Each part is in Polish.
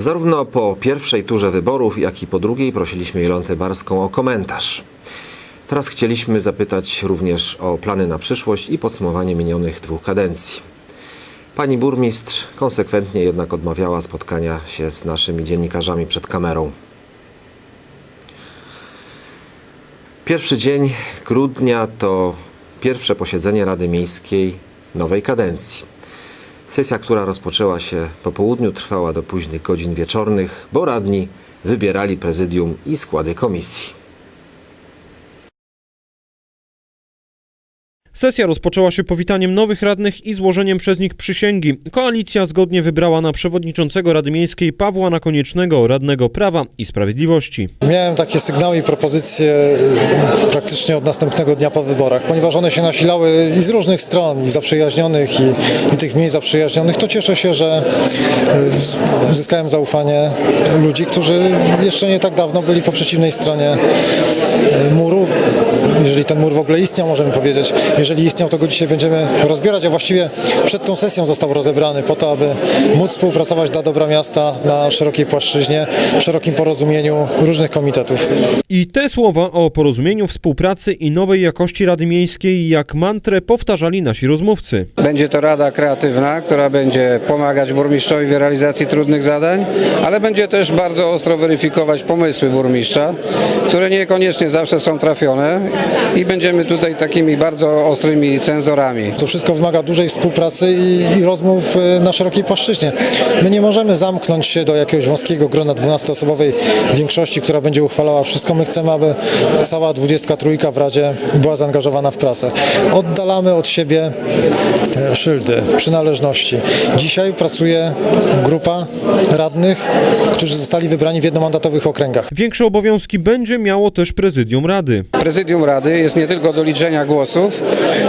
Zarówno po pierwszej turze wyborów, jak i po drugiej prosiliśmy Jolantę Barską o komentarz. Teraz chcieliśmy zapytać również o plany na przyszłość i podsumowanie minionych dwóch kadencji. Pani burmistrz konsekwentnie jednak odmawiała spotkania się z naszymi dziennikarzami przed kamerą. Pierwszy dzień grudnia to pierwsze posiedzenie Rady Miejskiej nowej kadencji. Sesja, która rozpoczęła się po południu, trwała do późnych godzin wieczornych, bo radni wybierali prezydium i składy komisji. Sesja rozpoczęła się powitaniem nowych radnych i złożeniem przez nich przysięgi. Koalicja zgodnie wybrała na przewodniczącego Rady Miejskiej Pawła Nakoniecznego, radnego Prawa i Sprawiedliwości. Miałem takie sygnały i propozycje y, praktycznie od następnego dnia po wyborach, ponieważ one się nasilały i z różnych stron, i zaprzyjaźnionych, i, i tych mniej zaprzyjaźnionych, to cieszę się, że y, zyskałem zaufanie ludzi, którzy jeszcze nie tak dawno byli po przeciwnej stronie y, muru. Jeżeli ten mur w ogóle istniał, możemy powiedzieć. Jeżeli istniał, to go dzisiaj będziemy rozbierać, a właściwie przed tą sesją został rozebrany po to, aby móc współpracować dla dobra miasta na szerokiej płaszczyźnie, w szerokim porozumieniu różnych komitetów. I te słowa o porozumieniu, współpracy i nowej jakości Rady Miejskiej jak mantrę powtarzali nasi rozmówcy. Będzie to Rada Kreatywna, która będzie pomagać burmistrzowi w realizacji trudnych zadań, ale będzie też bardzo ostro weryfikować pomysły burmistrza, które niekoniecznie zawsze są trafione i będziemy tutaj takimi bardzo ostrymi cenzorami. To wszystko wymaga dużej współpracy i, i rozmów e, na szerokiej płaszczyźnie. My nie możemy zamknąć się do jakiegoś wąskiego grona 12-osobowej większości, która będzie uchwalała wszystko. My chcemy, aby cała 23 w Radzie była zaangażowana w pracę. Oddalamy od siebie e, szyldy, przynależności. Dzisiaj pracuje grupa radnych, którzy zostali wybrani w jednomandatowych okręgach. Większe obowiązki będzie miało też prezydium Rady. Prezydium Rady jest nie tylko do liczenia głosów,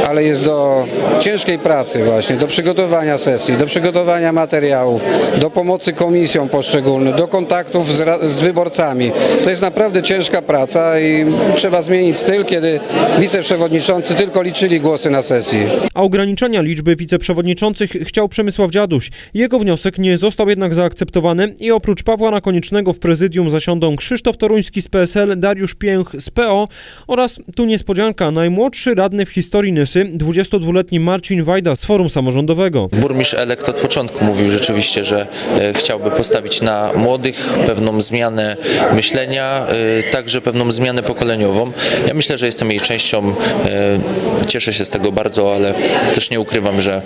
ale jest do ciężkiej pracy właśnie, do przygotowania sesji, do przygotowania materiałów, do pomocy komisjom poszczególnym, do kontaktów z, z wyborcami. To jest naprawdę ciężka praca i trzeba zmienić styl, kiedy wiceprzewodniczący tylko liczyli głosy na sesji. A ograniczenia liczby wiceprzewodniczących chciał Przemysław Dziaduś. Jego wniosek nie został jednak zaakceptowany i oprócz Pawła Nakoniecznego w prezydium zasiądą Krzysztof Toruński z PSL, Dariusz Pięch z PO oraz, tu niespodzianka, najmłodszy radny w historii Nysy, 22-letni Marcin Wajda z Forum Samorządowego. Burmistrz elekt od początku mówił rzeczywiście, że e, chciałby postawić na młodych pewną zmianę myślenia, e, także pewną zmianę pokoleniową. Ja myślę, że jestem jej częścią. e, Cieszę się z tego bardzo, ale też nie ukrywam, że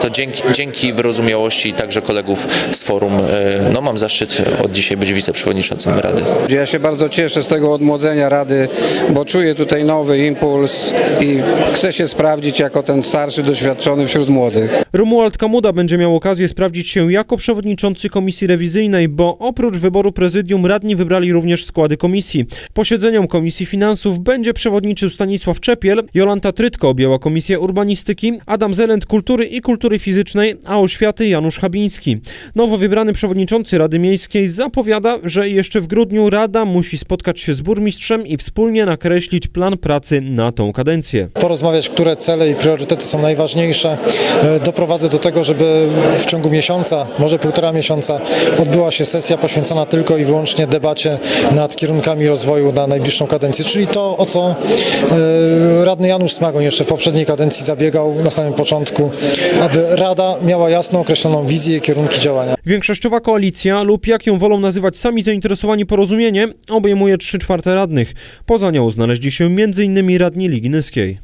to dzięki, dzięki wyrozumiałości także kolegów z forum, no mam zaszczyt od dzisiaj być wiceprzewodniczącym Rady. Ja się bardzo cieszę z tego odmłodzenia Rady, bo czuję tutaj nowy impuls i chcę się sprawdzić jako ten starszy, doświadczony wśród młodych. Romuald Kamuda będzie miał okazję sprawdzić się jako przewodniczący komisji rewizyjnej, bo oprócz wyboru prezydium radni wybrali również składy komisji. Posiedzeniom Komisji Finansów będzie przewodniczył Stanisław Czepiel, Jolanta Trytko objęła Komisję Urbanistyki, Adam Zelent Kultury i Kultury Fizycznej, a oświaty Janusz Chabiński. Nowo wybrany przewodniczący Rady Miejskiej zapowiada, że jeszcze w grudniu Rada musi spotkać się z burmistrzem i wspólnie nakreślić plan pracy na tą kadencję. porozmawiać, które cele i priorytety są najważniejsze. E, Doprowadzę do tego, żeby w ciągu miesiąca, może półtora miesiąca, odbyła się sesja poświęcona tylko i wyłącznie debacie nad kierunkami rozwoju na najbliższą kadencję, czyli to, o co e, radny Janusz Smagoń jeszcze w poprzedniej kadencji zabiegał na samym początku, aby Rada miała jasno określoną wizję i kierunki działania. Większościowa koalicja lub jak ją wolą nazywać sami zainteresowani porozumienie obejmuje 3 czwarte radnych. Poza nią znaleźli się m.in. radni Ligi Nyskiej.